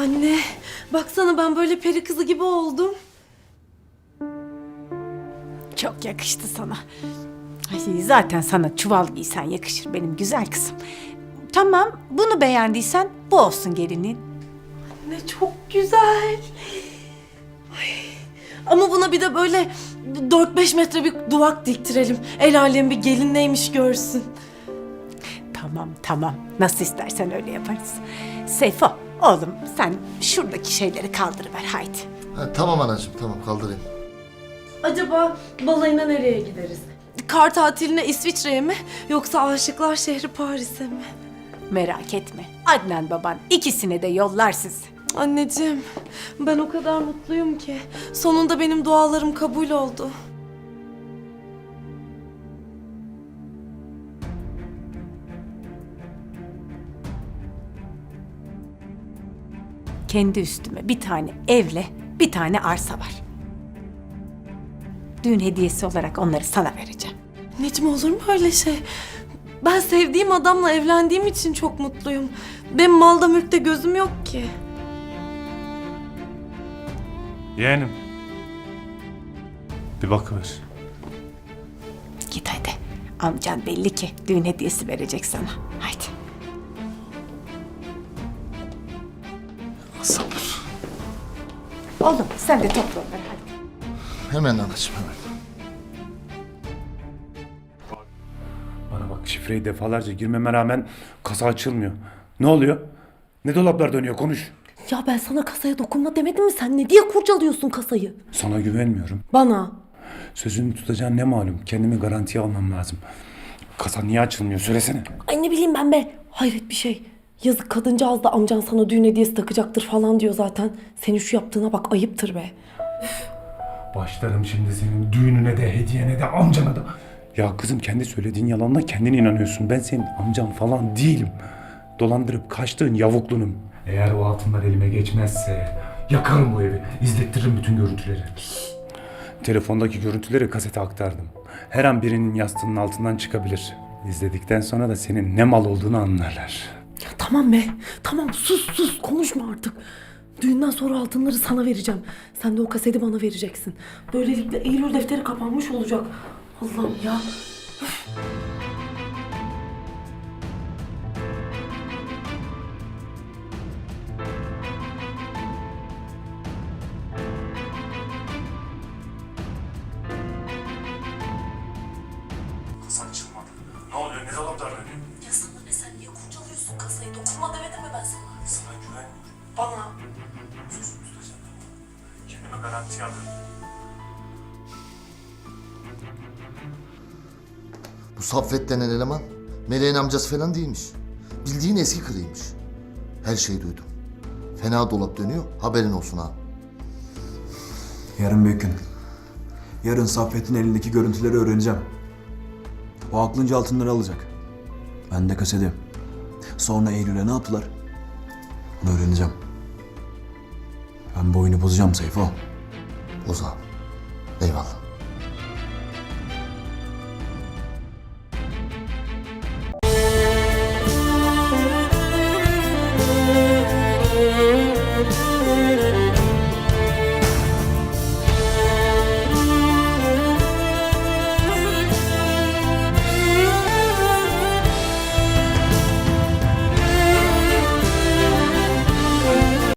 Anne, baksana ben böyle peri kızı gibi oldum. Çok yakıştı sana. Ay, zaten sana çuval giysen yakışır benim güzel kızım. Tamam, bunu beğendiysen bu olsun gelinin. Ne çok güzel. Ay. Ama buna bir de böyle 4-5 metre bir duvak diktirelim. El alem bir gelin neymiş görsün. Tamam, tamam. Nasıl istersen öyle yaparız. Seyfo, oğlum sen şuradaki şeyleri kaldırıver haydi. Ha, tamam anacığım tamam kaldırayım. Acaba balayına nereye gideriz? Kar tatiline İsviçre'ye mi yoksa aşıklar şehri Paris'e mi? Merak etme. Adnan baban ikisine de yollar sizi. Anneciğim, ben o kadar mutluyum ki. Sonunda benim dualarım kabul oldu. Kendi üstüme bir tane evle bir tane arsa var. Düğün hediyesi olarak onları sana vereceğim. Necmi olur mu öyle şey? Ben sevdiğim adamla evlendiğim için çok mutluyum. Benim malda mülkte gözüm yok ki. Yeğenim. Bir bakıver. Git hadi. Amcan belli ki düğün hediyesi verecek sana. Haydi. Oğlum sen de topla onları hadi. Hemen anacığım hemen. Bana bak şifreyi defalarca girmeme rağmen kasa açılmıyor. Ne oluyor? Ne dolaplar dönüyor konuş. Ya ben sana kasaya dokunma demedim mi? Sen ne diye kurcalıyorsun kasayı? Sana güvenmiyorum. Bana. Sözünü tutacağın ne malum. Kendimi garantiye almam lazım. Kasa niye açılmıyor söylesene. Ay ne bileyim ben be. Hayret bir şey. Yazık kadıncağız da amcan sana düğün hediyesi takacaktır falan diyor zaten. Senin şu yaptığına bak ayıptır be. Başlarım şimdi senin düğününe de hediyene de amcana da. Ya kızım kendi söylediğin yalanla kendin inanıyorsun. Ben senin amcan falan değilim. Dolandırıp kaçtığın yavuklunum. Eğer o altınlar elime geçmezse yakarım bu evi. İzlettiririm bütün görüntüleri. Telefondaki görüntüleri kasete aktardım. Her an birinin yastığının altından çıkabilir. İzledikten sonra da senin ne mal olduğunu anlarlar. Tamam be. Tamam sus sus konuşma artık. Düğünden sonra altınları sana vereceğim. Sen de o kaseti bana vereceksin. Böylelikle Eylül defteri kapanmış olacak. Allah'ım ya. Garanti. Bu Saffet denen eleman Meleğin amcası falan değilmiş. Bildiğin eski kırıymış. Her şeyi duydum. Fena dolap dönüyor haberin olsun ha. Yarın büyük gün. Yarın Saffet'in elindeki görüntüleri öğreneceğim. O aklınca altınları alacak. Ben de kasedim. Sonra Eylül'e ne yaptılar? Bunu öğreneceğim. Ben bu oyunu bozacağım Seyfo uza. Eyvallah.